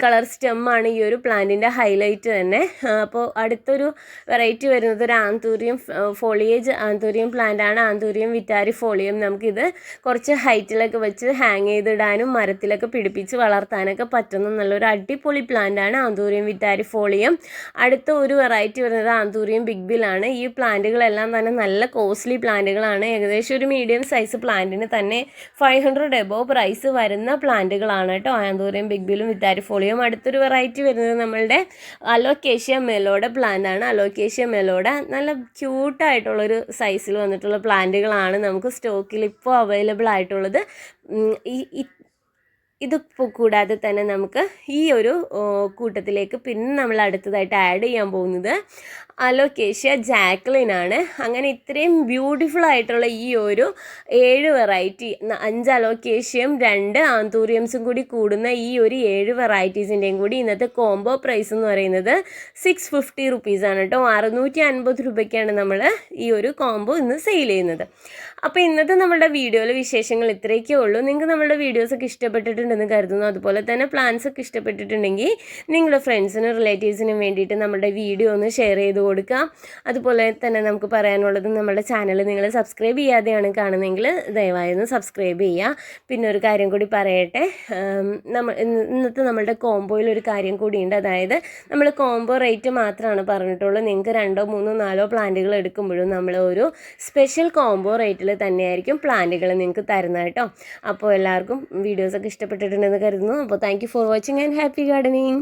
കളർ സ്റ്റെമ്മാണ് ഈ ഒരു പ്ലാന്റിന്റെ ഹൈലൈറ്റ് തന്നെ. അപ്പോൾ അടുത്തൊരു വെറൈറ്റി വരുന്നത് ഒരു ആന്തൂരിയം ഫോളിയേജ് ആന്തൂരിയം പ്ലാന്റ് ആണ്. ആന്തൂരിയം വിറ്റാരി ഫോളിയം നമുക്കിത് കുറച്ച് ഹൈറ്റിലൊക്കെ വെച്ച് ഹാങ് ചെയ്തിടാനും മരത്തിലൊക്കെ പിടിപ്പിച്ച് വളർത്താനൊക്കെ പറ്റുന്ന നല്ലൊരു അടിപൊളി പ്ലാന്റ് ആണ് ആന്തൂരിയം വിറ്റാരി ഫോളിയം അടുത്ത ഒരു വെറൈറ്റി വരുന്നത് ആന്തൂരിയം ബിഗ് ബില്ലാണ് ഈ പ്ലാന്റുകളെല്ലാം തന്നെ നല്ല കോസ്റ്റ്ലി പ്ലാന്റുകളാണ് ഏകദേശം ഒരു മീഡിയം സൈസ് പ്ലാന്റിന് തന്നെ ഫൈവ് ഹൺഡ്രഡ് എബോവ് പ്രൈസ് വരുന്ന പ്ലാന്റുകളാണ് കേട്ടോ. ആന്തൂരിയം ബിഗ് ബില്ലും വിത്താരി ഫോളിയും അടുത്തൊരു വെറൈറ്റി വരുന്നത് നമ്മളുടെ അലോക്കേഷ്യ മെലോഡ പ്ലാന്റ് ആണ്. അലോക്കേഷ്യ മെലോഡ നല്ല ക്യൂട്ടായിട്ടുള്ളൊരു സൈസിൽ വന്നിട്ടുള്ള പ്ലാന്റുകളാണ് നമുക്ക് സ്റ്റോക്കിൽ ഇപ്പോൾ അവൈലബിൾ ആയിട്ടുള്ളത്. ഈ ഇത് കൂടാതെ തന്നെ നമുക്ക് ഈ ഒരു കൂട്ടത്തിലേക്ക് പിന്നെ നമ്മൾ അടുത്തതായിട്ട് ആഡ് ചെയ്യാൻ പോകുന്നത് അലോക്കേഷ്യ ജാക്ലിൻ ആണ് അങ്ങനെ ഇത്രയും ബ്യൂട്ടിഫുൾ ആയിട്ടുള്ള ഈ ഒരു ഏഴ് വെറൈറ്റി അഞ്ച് അലോക്കേഷ്യയും രണ്ട് ആന്തൂറിയംസും കൂടി കൂടുന്ന ഈ ഒരു ഏഴ് വെറൈറ്റീസിന്റെയും കൂടി ഇന്നത്തെ കോംബോ പ്രൈസ് എന്ന് പറയുന്നത് സിക്സ് ഫിഫ്റ്റി റുപ്പീസാണ് കേട്ടോ അറുന്നൂറ്റി അൻപത് രൂപയ്ക്കാണ് നമ്മൾ ഈ ഒരു കോംബോ ഇന്ന് സെയിൽ ചെയ്യുന്നത്. അപ്പോൾ ഇന്നത്തെ നമ്മുടെ വീഡിയോയിലെ വിശേഷങ്ങൾ ഇത്രയൊക്കെ ഉള്ളൂ. നിങ്ങൾക്ക് നമ്മുടെ വീഡിയോസൊക്കെ ഇഷ്ടപ്പെട്ടിട്ടുണ്ടെന്ന് കരുതുന്നു. അതുപോലെ തന്നെ പ്ലാൻസ് ഒക്കെ ഇഷ്ടപ്പെട്ടിട്ടുണ്ടെങ്കിൽ നിങ്ങളുടെ ഫ്രണ്ട്സിനും റിലേറ്റീവ്സിനും വേണ്ടിയിട്ട് നമ്മുടെ വീഡിയോ ഒന്ന് ഷെയർ ചെയ്ത് കൊടുക്കുക അതുപോലെ തന്നെ നമുക്ക് പറയാനുള്ളത് നമ്മുടെ ചാനൽ നിങ്ങൾ സബ്സ്ക്രൈബ് ചെയ്യാതെയാണ് കാണുന്നതെങ്കിൽ ദയവായി ഒന്ന് സബ്സ്ക്രൈബ് ചെയ്യുക പിന്നെ ഒരു കാര്യം കൂടി പറയട്ടെ നമ്മൾ ഇന്നത്തെ നമ്മളുടെ കോംബോയിൽ ഒരു കാര്യം കൂടിയുണ്ട്. അതായത് നമ്മൾ കോംബോ റേറ്റ് മാത്രമാണ് പറഞ്ഞിട്ടുള്ളൂ. നിങ്ങൾക്ക് രണ്ടോ മൂന്നോ നാലോ പ്ലാന്റുകൾ എടുക്കുമ്പോഴും നമ്മൾ ഒരു സ്പെഷ്യൽ കോംബോ റേറ്റിൽ തന്നെയായിരിക്കും പ്ലാന്റുകൾ നിങ്ങൾക്ക് തരുന്നത് കേട്ടോ. അപ്പോൾ എല്ലാവർക്കും വീഡിയോസൊക്കെ ഇഷ്ടപ്പെട്ടിട്ടുണ്ടെന്ന് കരുതുന്നു. അപ്പോൾ thank for watching and happy gardening